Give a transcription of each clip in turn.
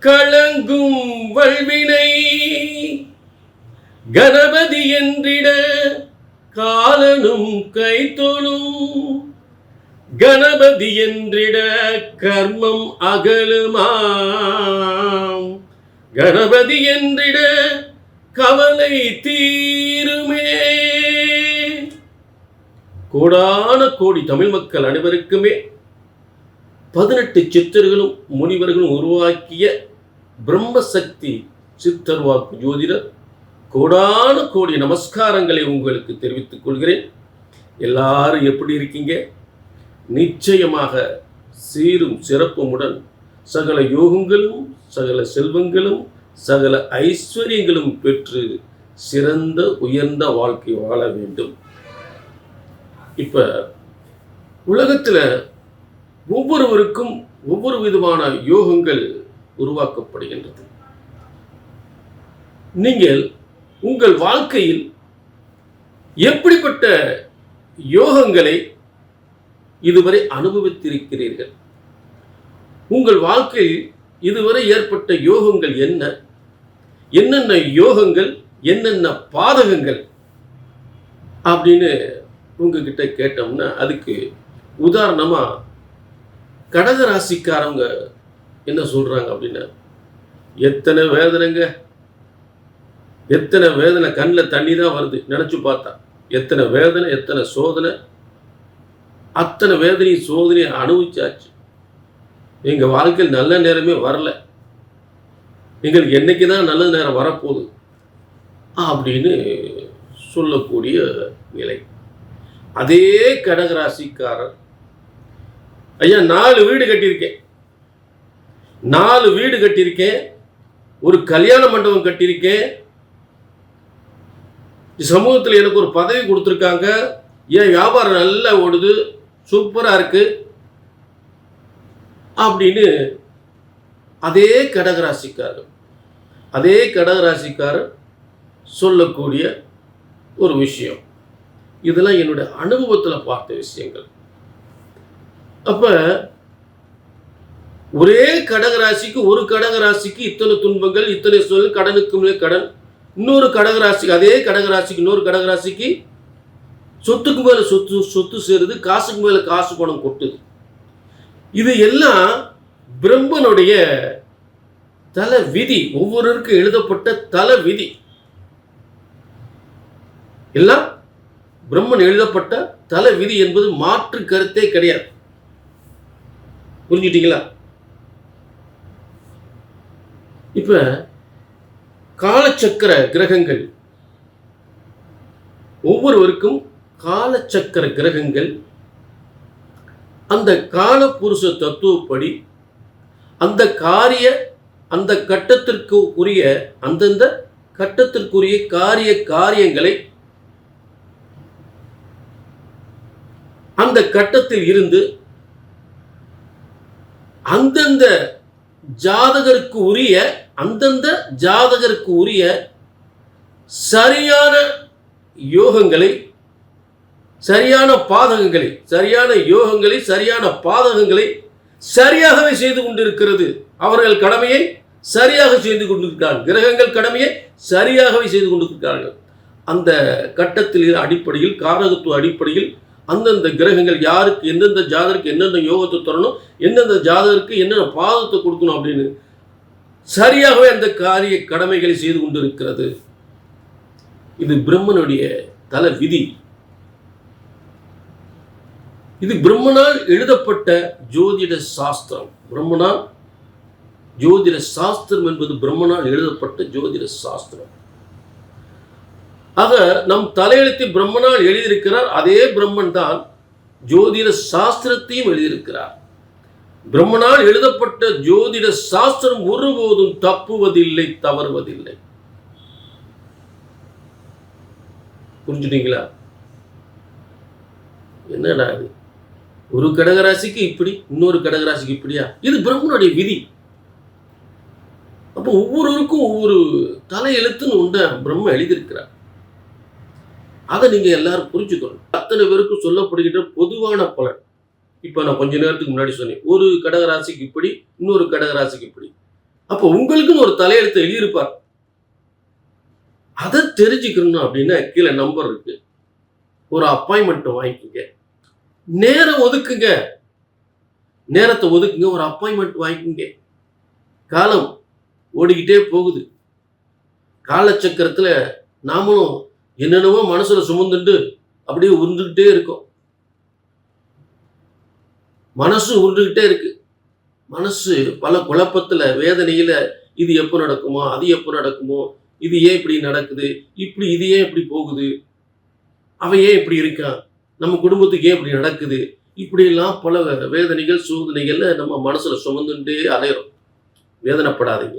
கலங்கும் வல்வினை. கணபதி என்றிட காலனும் கைத்தொழும். கணபதி என்றிட கர்மம் அகலுமாம். கணபதி என்றிட கவலை தீருமே. கோடான கோடி தமிழ் மக்கள் அனைவருக்குமே பதினெட்டு சித்தர்களும் முனிவர்களும் உருவாக்கிய பிரம்மசக்தி சித்தர்வாக்கு ஜோதிடர் கோடான கோடி நமஸ்காரங்களை உங்களுக்கு தெரிவித்துக் கொள்கிறேன். எல்லாரும் எப்படி இருக்கீங்க? நிச்சயமாக சீரும் சிறப்புமுடன் சகல யோகங்களும் சகல செல்வங்களும் சகல ஐஸ்வர்யங்களும் பெற்று சிறந்த உயர்ந்த வாழ்க்கை வாழ வேண்டும். இப்ப உலகத்தில் ஒவ்வொருவருக்கும் ஒவ்வொரு விதமான யோகங்கள் உருவாக்கப்படுகின்றது. நீங்கள் உங்கள் வாழ்க்கையில் எப்படிப்பட்ட யோகங்களை இதுவரை அனுபவித்திருக்கிறீர்கள்? உங்கள் வாழ்க்கையில் இதுவரை ஏற்பட்ட யோகங்கள் என்ன? என்னென்ன யோகங்கள் என்னென்ன பாதகங்கள்? அப்படின்னு உங்ககிட்ட கேட்டோம்னா அதுக்கு உதாரணமா கடக ராசிக்காரவங்க என்ன சொல்கிறாங்க அப்படின்னா எத்தனை வேதனைங்க? எத்தனை வேதனை கண்ணில் தண்ணி தான் வருது நினச்சி பார்த்தா. எத்தனை வேதனை எத்தனை சோதனை? அத்தனை வேதனையும் சோதனையை அனுபவிச்சாச்சு. எங்கள் வாழ்க்கையில் நல்ல நேரமே வரல. எங்களுக்கு என்னைக்கு தான் நல்ல நேரம் வரப்போகுது அப்படின்னு சொல்லக்கூடிய நிலை. அதே கடகராசிக்காரர் ஐயா நாலு வீடு கட்டியிருக்கேன். நாலு வீடு கட்டியிருக்கேன் ஒரு கல்யாண மண்டபம் கட்டியிருக்கேன் சமூகத்தில் எனக்கு ஒரு பதவி கொடுத்துருக்காங்க. என் வியாபாரம் நல்லா ஓடுது சூப்பராக இருக்கு. அப்படின்னு அதே கடகராசிக்காரர் அதே கடகராசிக்காரர் சொல்லக்கூடிய ஒரு விஷயம். இதெல்லாம் என்னுடைய அனுபவத்தில் பார்த்த விஷயங்கள். அப்போ ஒரே கடகராசிக்கு ஒரு கடகராசிக்கு இத்தனை துன்பங்கள் இத்தனை சொல் கடனுக்கு மேலே கடன். இன்னொரு கடகராசிக்கு அதே கடகராசிக்கு இன்னொரு கடகராசிக்கு சொத்துக்கு மேலே சொத்து சொத்து சேருது காசுக்கு மேலே காசு பணம் கொட்டுது. இது எல்லாம் பிரம்மனுடைய தல விதி ஒவ்வொருவருக்கும் எழுதப்பட்ட தல விதி. எல்லாம் பிரம்மன் எழுதப்பட்ட தல விதி என்பது மாற்று கருத்தே கிடையாது. புரிஞ்சுட்டீங்களா இப்ப காலச்சக்கர கிரகங்கள். ஒவ்வொருவருக்கும் காலச்சக்கர கிரகங்கள். அந்த காலபுருஷ தத்துவப்படி அந்த காரிய அந்த கட்டத்திற்கு உரிய அந்தந்த கட்டத்திற்குரிய காரிய காரியங்களை அந்த கட்டத்தில் இருந்து அந்தந்த ஜாதகருக்கு உரிய அந்தந்த ஜாதகருக்கு உரிய சரியான யோகங்களை சரியான பாதகங்களை சரியான யோகங்களை சரியான பாதகங்களை சரியாகவே செய்து கொண்டிருக்கிறது. அவர்கள் கடமையை சரியாக செய்து கொண்டிருக்கிறார்கள். கிரகங்கள் கடமையை சரியாகவே செய்து கொண்டிருக்கிறார்கள். அந்த கட்டத்தில் அடிப்படையில் காரகத்துவ அடிப்படையில் அந்தந்த கிரகங்கள் யாருக்கு எந்தெந்த ஜாதகருக்கு என்னென்ன யோகத்தை தரணும் எந்தெந்த ஜாதகருக்கு என்னென்ன பாதத்தை கொடுக்கணும் அப்படின்னு சரியாகவே அந்த காரிய கடமைகளை செய்து கொண்டிருக்கிறது. இது பிரம்மனுடைய தல விதி. இது பிரம்மனால் எழுதப்பட்ட ஜோதிட சாஸ்திரம். பிரம்மனால் ஜோதிட சாஸ்திரம் என்பது பிரம்மனால் எழுதப்பட்ட ஜோதிட சாஸ்திரம். ஆக நம் தலையெழுத்தை பிரம்மனால் எழுதியிருக்கிறார். அதே பிரம்மன் தான் ஜோதிட சாஸ்திரத்தையும் எழுதியிருக்கிறார். பிரம்மனால் எழுதப்பட்ட ஜோதிட சாஸ்திரம் ஒருபோதும் தப்புவதில்லை தவறுவதில்லை. புரிஞ்சுட்டீங்களா? என்னடா இது? ஒரு கடகராசிக்கு இப்படி இன்னொரு கடகராசிக்கு இப்படியா? இது பிரம்மனுடைய விதி. அப்போ ஒவ்வொருவருக்கும் ஒவ்வொரு தலையெழுத்துன்னு உண்ட பிரம்ம எழுதியிருக்கிறார். அதை நீங்கள் எல்லாரும் புரிஞ்சுக்கணும். அத்தனை பேருக்கும் சொல்லப்படுகின்ற பொதுவான பலன். இப்போ நான் கொஞ்ச நேரத்துக்கு முன்னாடி சொன்னேன். ஒரு கடகராசிக்கு இப்படி இன்னொரு கடகராசிக்கு இப்படி. அப்போ உங்களுக்குன்னு ஒரு தலையெழுத்தை எழுதியிருப்பார். அதை தெரிஞ்சுக்கணும் அப்படின்னா கீழே நம்பர் இருக்கு. ஒரு அப்பாயின்மெண்ட் வாங்கிக்கோங்க. நேரம் ஒதுக்குங்க. நேரத்தை ஒதுக்குங்க. ஒரு அப்பாயின்மெண்ட் வாங்கிக்கோங்க. காலம் ஓடிக்கிட்டே போகுது. காலச்சக்கரத்தில் நாமளும் என்னென்னவோ மனசுல சுமந்துட்டு அப்படியே உருந்துக்கிட்டே இருக்கும். மனசு உருண்டுகிட்டே இருக்கு. மனசு பல குழப்பத்துல வேதனையில இது எப்போ நடக்குமோ அது எப்போ நடக்குமோ இது ஏன் இப்படி நடக்குது இப்படி இது ஏன் இப்படி போகுது அவன் ஏன் இப்படி இருக்கான் நம்ம குடும்பத்துக்கு ஏன் இப்படி நடக்குது இப்படியெல்லாம் பல வேதனைகள் சூழ்நிலைகள்ல நம்ம மனசுல சுமந்துட்டே அலையிறோம். வேதனைப்படாதீங்க.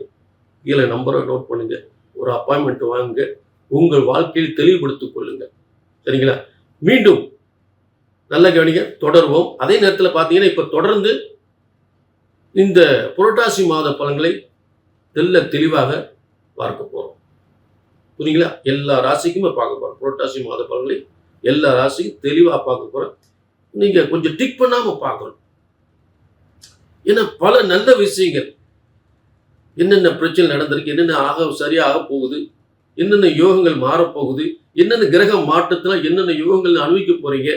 கீழே நம்பரை நோட் பண்ணுங்க. ஒரு அப்பாயின்மெண்ட் வாங்குங்க. உங்கள் வாழ்க்கையில் தெளிவுபடுத்திக் கொள்ளுங்கள். சரிங்களா? மீண்டும் நல்ல கவனிங்க தொடர்வோம். அதே நேரத்தில் பார்த்தீங்கன்னா இப்போ தொடர்ந்து இந்த புரட்டாசி மாத பலன்களை தெல்ல தெளிவாக பார்க்க போகிறோம் புரியுங்களா? எல்லா ராசிக்குமே பார்க்க போகிறோம் புரட்டாசி மாத பலன்களை எல்லா ராசிக்கும் தெளிவாக பார்க்க போகிறோம் நீங்கள் கொஞ்சம் டிக் பண்ணாமல் பார்க்கணும். ஏன்னா பல நல்ல விஷயங்கள் என்னென்ன பிரச்சனை நடந்திருக்கு என்னென்ன ஆக சரியாக போகுது என்னென்ன யோகங்கள் மாறப்போகுது? என்னென்ன கிரக மாற்றத்துல என்னென்ன யோகங்கள் அனுபவிக்க போறீங்க?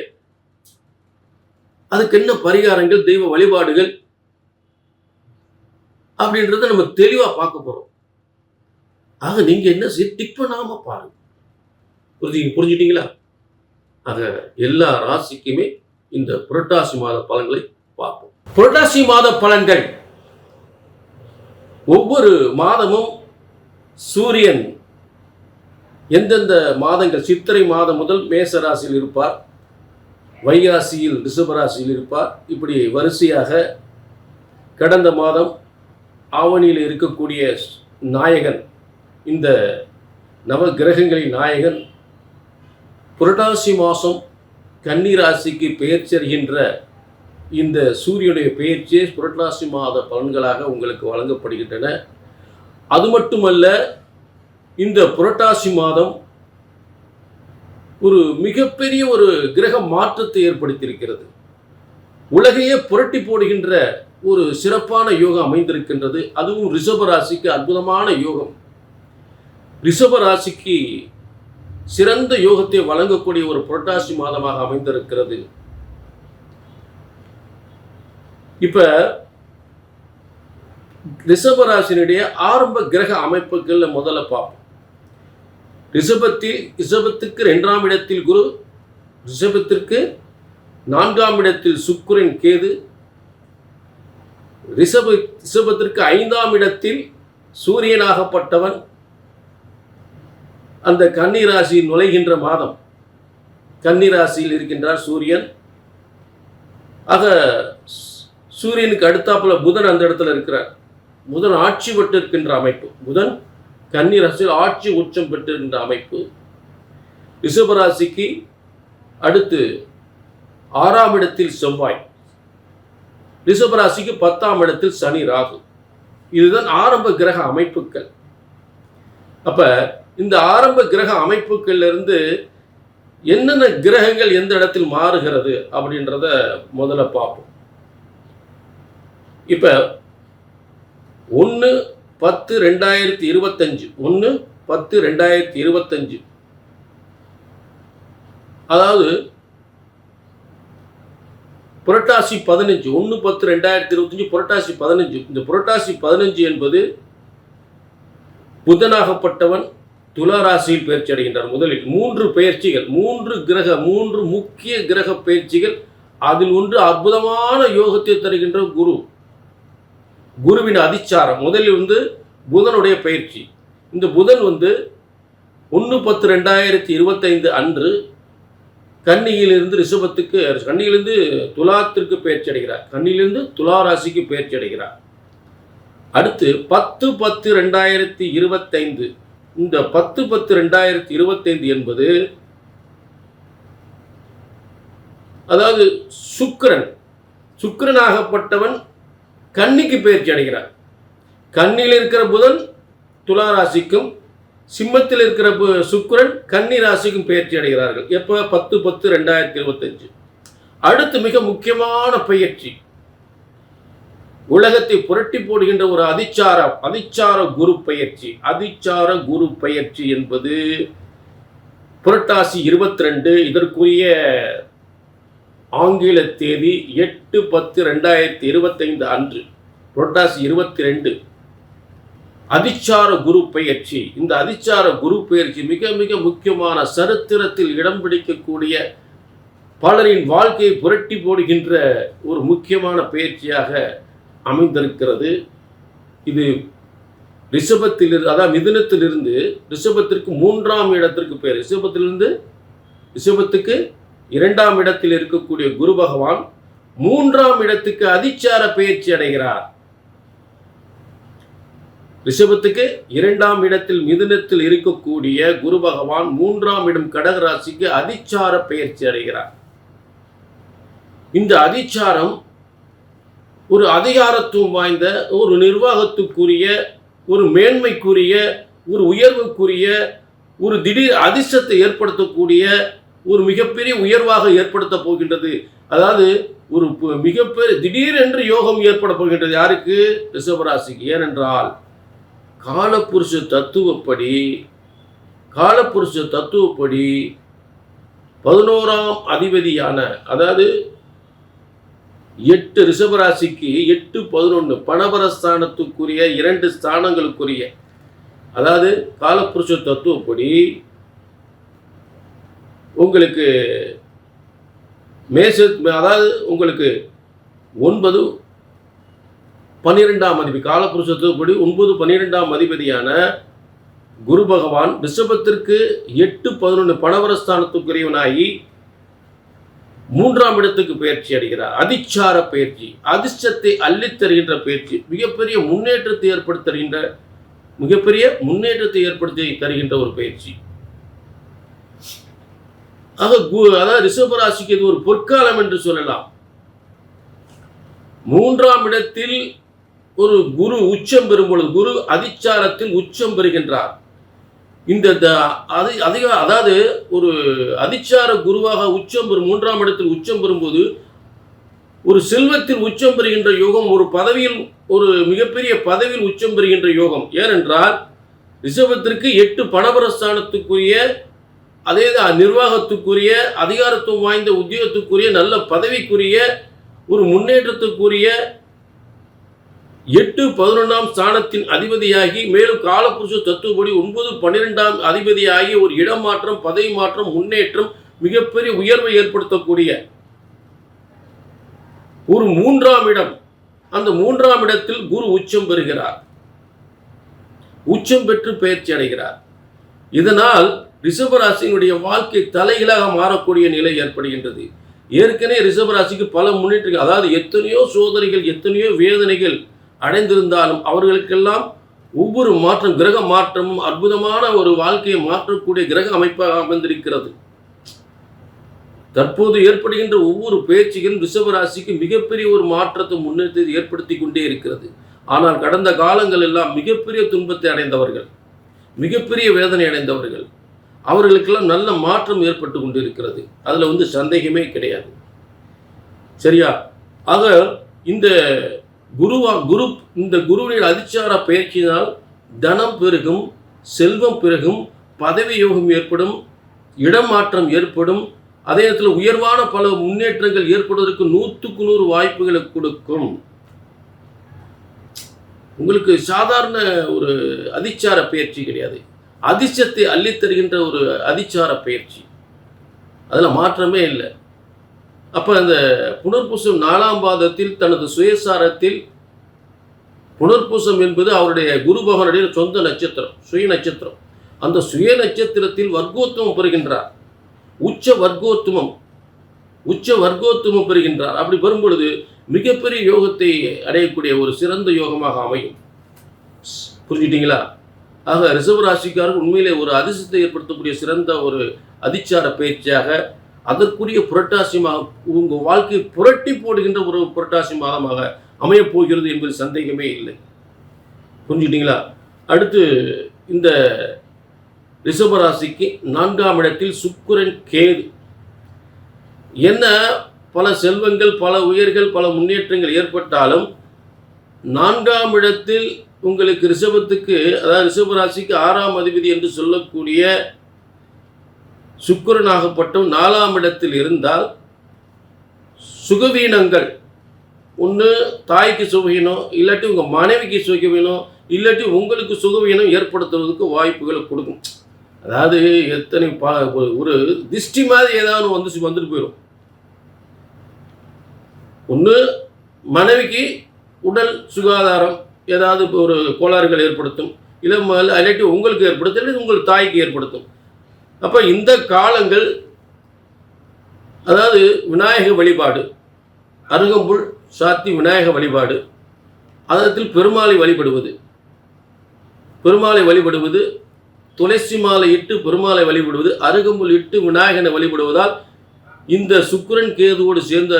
அதுக்கு என்ன பரிகாரங்கள் தெய்வ வழிபாடுகள் அப்படின்றத நம்ம தெளிவா பார்க்க போறோம். ஆக நீங்க என்ன செய்ய டிக் பண்ணாம பாருங்க. புரிஞ்சு புரிஞ்சுட்டீங்களா ஆக எல்லா ராசிக்குமே இந்த புரட்டாசி மாத பலன்களை பார்ப்போம். புரட்டாசி மாத பலன்கள். ஒவ்வொரு மாதமும் சூரியன் எந்தெந்த மாதங்கள் சித்திரை மாதம் முதல் மேச ராசியில் இருப்பார்? வைகாசியில் ரிஷபராசியில் இருப்பார். இப்படி வரிசையாக கடந்த மாதம் ஆவணியில் இருக்கக்கூடிய நாயகன் இந்த நவ கிரகங்களின் நாயகன் புரட்டாசி மாதம் கன்னிராசிக்கு பெயர் இந்த சூரியனுடைய பெயர்ச்சியே புரட்டாசி மாத பலன்களாக உங்களுக்கு வழங்கப்படுகின்றன. அது மட்டுமல்ல இந்த புரட்டாசி மாதம் ஒரு மிகப்பெரிய ஒரு கிரக மாற்றத்தை ஏற்படுத்தியிருக்கிறது. உலகையே புரட்டி போடுகின்ற ஒரு சிறப்பான யோகம் அமைந்திருக்கின்றது. அதுவும் ரிஷப ராசிக்கு அற்புதமான யோகம். ரிஷப ராசிக்கு சிறந்த யோகத்தை வழங்கக்கூடிய ஒரு புரட்டாசி மாதமாக அமைந்திருக்கிறது. இப்ப ரிஷபராசினுடைய ஆரம்ப கிரக அமைப்புகள்ல முதல்ல பார்ப்போம். ரிஷபத்தில் ரிஷபத்துக்கு இரண்டாம் இடத்தில் குரு ரிஷபத்திற்கு நான்காம் இடத்தில் சுக்குரன் கேது. ரிஷப ரிஷபத்திற்கு ஐந்தாம் இடத்தில் சூரியனாகப்பட்டவன். அந்த கன்னிராசியில் நுழைகின்ற மாதம் கன்னிராசியில் இருக்கின்றார் சூரியன். ஆக சூரியனுக்கு அடுத்தாப்புல புதன் அந்த இடத்துல இருக்கிறார். புதன் ஆட்சி பெற்றிருக்கின்ற அமைப்பு. புதன் கன்னி ராசியில் ஆட்சி உச்சம் பெற்றிருக்கின்ற அமைப்பு. ரிஷபராசிக்கு அடுத்து ஆறாம் இடத்தில் செவ்வாய். ரிஷபராசிக்கு பத்தாம் இடத்தில் சனி ராகு. இதுதான் ஆரம்ப கிரக அமைப்புகள். அப்ப இந்த ஆரம்ப கிரக அமைப்புகள்லேருந்து என்னென்ன கிரகங்கள் எந்த இடத்தில் மாறுகிறது அப்படின்றத முதல்ல பார்ப்போம். இப்போ ஒன்று பத்து ரெண்டாயிரத்தி இருபத்தஞ்சு. ஒன்று பத்து ரெண்டாயிரத்தி இருபத்தஞ்சு. அதாவது புரட்டாசி பதினஞ்சு ஒன்று பத்து ரெண்டாயிரத்தி இருபத்தஞ்சு புரட்டாசி பதினஞ்சு. இந்த புரட்டாசி பதினஞ்சு என்பது புதனாகப்பட்டவன் துலா ராசியில் பயிற்சி அடைகின்றார். முதலில் மூன்று பயிற்சிகள் மூன்று கிரக மூன்று முக்கிய கிரக பயிற்சிகள் அதில் ஒன்று அற்புதமான யோகத்தை தருகின்ற குரு. குருவின் அதிச்சாரம். முதலில் வந்து புதனுடைய பயிற்சி. இந்த புதன் வந்து ஒன்று பத்து ரெண்டாயிரத்தி இருபத்தைந்து அன்று கன்னியிலிருந்து ரிஷபத்துக்கு கன்னியிலிருந்து துலாத்திற்கு பயிற்சி அடைகிறார். கன்னியிலிருந்து துலா ராசிக்கு பயிற்சி அடைகிறார். அடுத்து பத்து பத்து ரெண்டாயிரத்தி இருபத்தைந்து. இந்த பத்து பத்து ரெண்டாயிரத்தி இருபத்தைந்து என்பது அதாவது சுக்கரன். சுக்கரனாகப்பட்டவன் கன்னிக்கு பயிற்சி அடைகிறார். கன்னியில் இருக்கிற புதன் துலா ராசிக்கும் சிம்மத்தில் இருக்கிற பு- சுக்கிரன் கன்னி ராசிக்கும் பயிற்சி அடைகிறார்கள். எப்போ? பத்து பத்து ரெண்டாயிரத்தி இருபத்தஞ்சு. அடுத்து மிக முக்கியமான பயிற்சி. உலகத்தை புரட்டி போடுகின்ற ஒரு அதிச்சார அதிச்சார குரு பயிற்சி. அதிச்சார குரு பயிற்சி என்பது புரட்டாசி இருபத்தி ரெண்டு இதற்குரிய ஆங்கில தேதி எட்டு பத்து ரெண்டாயிரத்தி இருபத்தைந்து அன்று. புரட்டாசி இருபத்தி ரெண்டு அதிச்சார குரு பயிற்சி இந்த அதிச்சார குரு பயிற்சி மிக மிக முக்கியமான சரித்திரத்தில் இடம் பிடிக்கக்கூடிய பலரின் வாழ்க்கையை புரட்டி போடுகின்ற ஒரு முக்கியமான பயிற்சியாக அமைந்திருக்கிறது. இது ரிஷபத்தில் அதாவது மிதுனத்திலிருந்து ரிஷபத்திற்கு மூன்றாம் இடத்திற்கு பெயர். ரிஷபத்திலிருந்து ரிஷபத்துக்கு இரண்டாம் இடத்தில் இருக்கக்கூடிய குரு பகவான் மூன்றாம் இடத்துக்கு அதிச்சார பயிற்சி அடைகிறார். ரிஷபத்துக்கு இரண்டாம் இடத்தில் மிதுனத்தில் இருக்கக்கூடிய குரு பகவான் மூன்றாம் இடம் கடகராசிக்கு அதிச்சார பயிற்சி அடைகிறார். இந்த அதிச்சாரம் ஒரு அதிகாரத்துவம் வாய்ந்த ஒரு நிர்வாகத்துக்குரிய ஒரு மேன்மைக்குரிய ஒரு உயர்வுக்குரிய ஒரு திடீர் அதிர்ஷ்டத்தை ஏற்படுத்தக்கூடிய ஒரு மிகப்பெரிய உயர்வாக ஏற்படுத்த போகின்றது. அதாவது ஒரு மிகப்பெரிய திடீரென்று யோகம் ஏற்பட போகின்றது யாருக்கு? ரிஷபராசிக்கு. ஏனென்றால் காலப்புருஷ தத்துவப்படி காலப்புருஷ தத்துவப்படி பதினோராம் அதிபதியான அதாவது எட்டு ரிஷபராசிக்கு எட்டு பதினொன்று பணபரஸ்தானத்துக்குரிய இரண்டு ஸ்தானங்களுக்குரிய அதாவது காலப்புருஷ தத்துவப்படி உங்களுக்கு மேச அதாவது உங்களுக்கு ஒன்பது பன்னிரெண்டாம் அதிபதி காலப்புருஷத்துப்படி ஒன்பது பன்னிரெண்டாம் அதிபதியான குரு பகவான் ரிஷபத்திற்கு எட்டு பதினொன்று பணவரஸ்தானத்துக்குரியவனாகி மூன்றாம் இடத்துக்கு பயிற்சி அடைகிறார். அதிச்சார பயிற்சி அதிர்ஷ்டத்தை அள்ளித் தருகின்ற பயிற்சி மிகப்பெரிய முன்னேற்றத்தை ஏற்படுத்தருகின்ற மிகப்பெரிய முன்னேற்றத்தை ஏற்படுத்தி தருகின்ற ஒரு பயிற்சி. ஆக கு- அதாவது ரிஷபராசிக்கு இது ஒரு பொற்காலம் என்று சொல்லலாம். மூன்றாம் இடத்தில் ஒரு குரு உச்சம் பெறும் பொழுது குரு அதிச்சாரத்தில் உச்சம் பெறுகின்றார். இந்த அதி அதிக அதாவது ஒரு அதிச்சார குருவாக உச்சம் பெறும் மூன்றாம் இடத்தில் உச்சம் பெறும்போது ஒரு செல்வத்தில் உச்சம் பெறுகின்ற யோகம் ஒரு பதவியில் ஒரு மிகப்பெரிய பதவியில் உச்சம் பெறுகின்ற யோகம். ஏனென்றால் ரிஷபத்திற்கு எட்டு பணபரஸ்தானத்துக்குரிய அதே தான் நிர்வாகத்துக்குரிய அதிகாரத்துவம் வாய்ந்த உத்தியோகத்துக்குரிய நல்ல பதவிக்குரிய ஒரு முன்னேற்றத்துக்குரிய எட்டு பதினொன்றாம் ஸ்தானத்தின் அதிபதியாகி மேலும் காலப்புருஷ தத்துவப்படி ஒன்பது பன்னிரெண்டாம் அதிபதியாகி ஒரு இடமாற்றம் பதவி மாற்றம் முன்னேற்றம் மிகப்பெரிய உயர்வை ஏற்படுத்தக்கூடிய ஒரு மூன்றாம் இடம். அந்த மூன்றாம் இடத்தில் குரு உச்சம் பெறுகிறார். உச்சம் பெற்று பயிற்சி அடைகிறார். இதனால் ரிஷபராசியினுடைய வாழ்க்கை தலைகளாக மாறக்கூடிய நிலை ஏற்படுகின்றது. ஏற்கனவே ரிஷபராசிக்கு பல முன்னேற்றங்கள் அதாவது எத்தனையோ சோதனைகள் எத்தனையோ வேதனைகள் அடைந்திருந்தாலும் அவர்களுக்கெல்லாம் ஒவ்வொரு மாற்றம் கிரக மாற்றமும் அற்புதமான ஒரு வாழ்க்கையை மாற்றக்கூடிய கிரக அமைப்பாக அமைந்திருக்கிறது. தற்போது ஏற்படுகின்ற ஒவ்வொரு பேச்சுகளும் ரிஷபராசிக்கு மிகப்பெரிய ஒரு மாற்றத்தை முன்னேற்றத்தை ஏற்படுத்தி கொண்டே இருக்கிறது. ஆனால் கடந்த காலங்கள் எல்லாம் மிகப்பெரிய துன்பத்தை அடைந்தவர்கள் மிகப்பெரிய வேதனை அடைந்தவர்கள். அவர்களுக்கெல்லாம் நல்ல மாற்றம் ஏற்பட்டு கொண்டிருக்கிறது. அதில் வந்து சந்தேகமே கிடையாது. சரியா? ஆக இந்த குருவா குரு இந்த குருவின் அதிச்சார பயிற்சியினால் தனம் பெருகும் செல்வம் பெருகும் பதவி யோகம் ஏற்படும் இடமாற்றம் ஏற்படும். அதே நேரத்தில் உயர்வான பல முன்னேற்றங்கள் ஏற்படுவதற்கு நூற்றுக்கு நூறு வாய்ப்புகளை கொடுக்கும். உங்களுக்கு சாதாரண ஒரு அதிச்சார பயிற்சி கிடையாது. அதிர்ஷ்டத்தை அள்ளித் தருகின்ற ஒரு அதிச்சார பயிற்சி. அதில் மாற்றமே இல்லை. அப்போ அந்த புனர்பூசம் நாலாம் பாதத்தில் தனது சுயசாரத்தில் புனர்பூசம் என்பது அவருடைய குரு பகவனுடைய சொந்த நட்சத்திரம் சுய நட்சத்திரம். அந்த சுய நட்சத்திரத்தில் வர்க்கோத்துவம் பெறுகின்றார். உச்ச வர்க்கோத்துவம் உச்ச வர்க்கோத்துவம் பெறுகின்றார். அப்படி வரும்பொழுது மிகப்பெரிய யோகத்தை அடையக்கூடிய ஒரு சிறந்த யோகமாக அமையும். புரிஞ்சுட்டீங்களா? ஆக ரிசர்வ் ராசிக்காரர்கள் உண்மையிலே ஒரு அதிர்ஷ்டத்தை ஏற்படுத்தக்கூடிய சிறந்த ஒரு அதிச்சார பயிற்சியாக அதற்குரிய புரட்டாசி மாதம் உங்கள் வாழ்க்கையை புரட்டி போடுகின்ற ஒரு புரட்டாசி மாதமாக அமையப் போகிறது என்பது சந்தேகமே இல்லை. புரிஞ்சுட்டீங்களா அடுத்து இந்த ரிஷபராசிக்கு நான்காம் இடத்தில் சுக்கிரன் கேது. என்ன? பல செல்வங்கள் பல உயர்கள் பல முன்னேற்றங்கள் ஏற்பட்டாலும் நான்காம் இடத்தில் உங்களுக்கு ரிஷபத்துக்கு அதாவது ரிஷப ராசிக்கு ஆறாம் அதிபதி என்று சொல்லக்கூடிய சுக்கரனாகப்பட்டும் நாலாம் இடத்தில் இருந்தால் சுகவீனங்கள் ஒன்று தாய்க்கு சுகவீனம் இல்லாட்டி உங்கள் மனைவிக்கு சுகவீனம் இல்லாட்டி உங்களுக்கு சுகவீனம் ஏற்படுத்துவதற்கு வாய்ப்புகளை கொடுக்கும். அதாவது எத்தனை பா ஒரு- ஒரு திஷ்டி மாதிரி ஏதாவது வந்து வந்துட்டு போயிடும் ஒன்று மனைவிக்கு உடல் சுகாதாரம் ஏதாவது ஒரு கோளாறுகள் ஏற்படுத்தும் இல்லை முதல்ல இல்லாட்டி உங்களுக்கு ஏற்படுத்தும் இல்லை உங்கள் தாய்க்கு ஏற்படுத்தும். அப்போ இந்த காலங்கள் அதாவது விநாயக வழிபாடு அருகம்புல் சாத்தி விநாயக வழிபாடு அதத்தில் பெருமாளை வழிபடுவது. பெருமாளை வழிபடுவது துளசி மாலை இட்டு பெருமாளை வழிபடுவது அருகம்புல் இட்டு விநாயகனை வழிபடுவதால் இந்த சுக்கரன் கேதுவோடு சேர்ந்த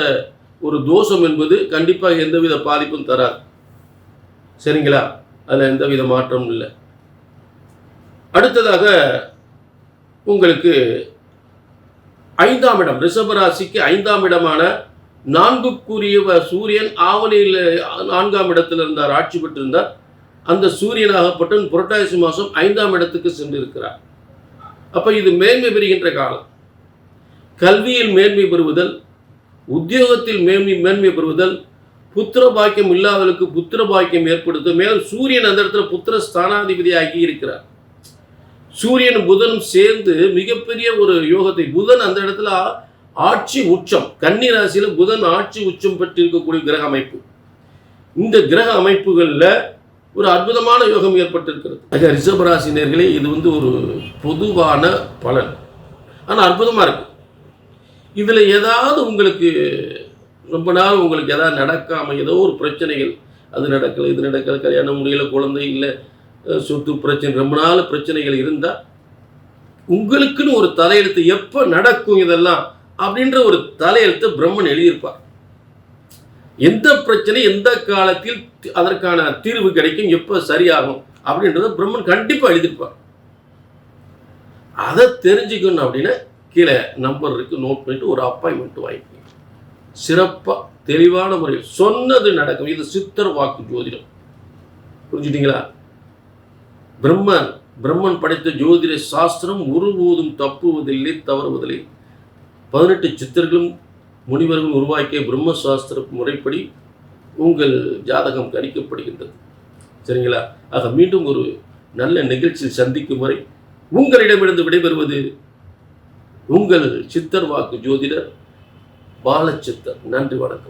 ஒரு தோஷம் என்பது கண்டிப்பாக எந்தவித பாதிப்பும் தராது. சரிங்களா? அதில் எந்தவித மாற்றமும் இல்லை. அடுத்ததாக உங்களுக்கு ஐந்தாம் இடம் ரிஷபராசிக்கு ஐந்தாம் இடமான நான்குக்குரிய சூரியன் ஆவணியில் நான்காம் இடத்தில் இருந்தார் ஆட்சி பெற்றிருந்தார். அந்த சூரியனாகப்பட்ட புரட்டாசி மாதம் ஐந்தாம் இடத்துக்கு சென்றிருக்கிறார். அப்போ இது மேன்மை பெறுகின்ற காலம். கல்வியில் மேன்மை பெறுவதல் உத்தியோகத்தில் மேன்மை மேன்மை பெறுவதல் புத்திர பாக்கியம் இல்லாதவர்களுக்கு புத்திர பாக்கியம் ஏற்படுத்த மேலும் சூரியன் அந்த இடத்துல புத்திர ஸ்தானாதிபதியாகி இருக்கிறார். சூரியன் புதனும் சேர்ந்து மிகப்பெரிய ஒரு யோகத்தை புதன் அந்த இடத்துல ஆட்சி உச்சம் கன்னி ராசியில புதன் ஆட்சி உச்சம் பெற்றிருக்கக்கூடிய கிரக அமைப்பு. இந்த கிரக அமைப்புகளில் ஒரு அற்புதமான யோகம் ஏற்பட்டிருக்கிறது. ஆக ரிஷபராசினியர்களே இது வந்து ஒரு பொதுவான பலன். ஆனால் அற்புதமாக இருக்குது இதில் ஏதாவது உங்களுக்கு ரொம்ப நாள் உங்களுக்கு எதாவது நடக்காமல் ஏதோ ஒரு பிரச்சனைகள் அது நடக்கலை இது நடக்கலை கல்யாணம் முடியல குழந்தை இல்லை சொத்து பிரச்சனை ரொம்ப நாள் பிரச்சனைகள் இருந்தால் உங்களுக்குன்னு ஒரு தலையெழுத்து எப்போ நடக்கும் இதெல்லாம் அப்படின்ற ஒரு தலையெழுத்து பிரம்மன் எழுதியிருப்பார். எந்த பிரச்சனை எந்த காலத்தில் அதற்கான தீர்வு கிடைக்கும் எப்போ சரியாகும் அப்படின்றத பிரம்மன் கண்டிப்பாக எழுதியிருப்பார். அதை தெரிஞ்சுக்கணும் அப்படின்னா கீழே நம்பர் இருக்குது நோட் பண்ணிவிட்டு ஒரு அப்பாயின்மெண்ட் வாங்கிக்கணும் சிறப்பாக தெளிவான முறையில் சொன்னது நடக்கும். இது சித்தர் வாக்கு ஜோதிடம். புரிஞ்சுட்டீங்களா? பிரம்மன் பிரம்மன் படைத்த ஜோதிட சாஸ்திரம் ஒருபோதும் தப்புவதில்லை தவறுவதில்லை. பதினெட்டு சித்தர்களும் முனிவர்களும் உருவாக்கிய பிரம்ம சாஸ்திர முறைப்படி உங்கள் ஜாதகம் கணிக்கப்படுகின்றது. சரிங்களா? ஆக மீண்டும் ஒரு நல்ல நிகழ்ச்சியில் சந்திக்கும் வரை உங்களிடமிருந்து விடைபெறுவது உங்கள் சித்தர் வாக்கு ஜோதிடர் பாலச்சித்தர் நன்றி வணக்கம்.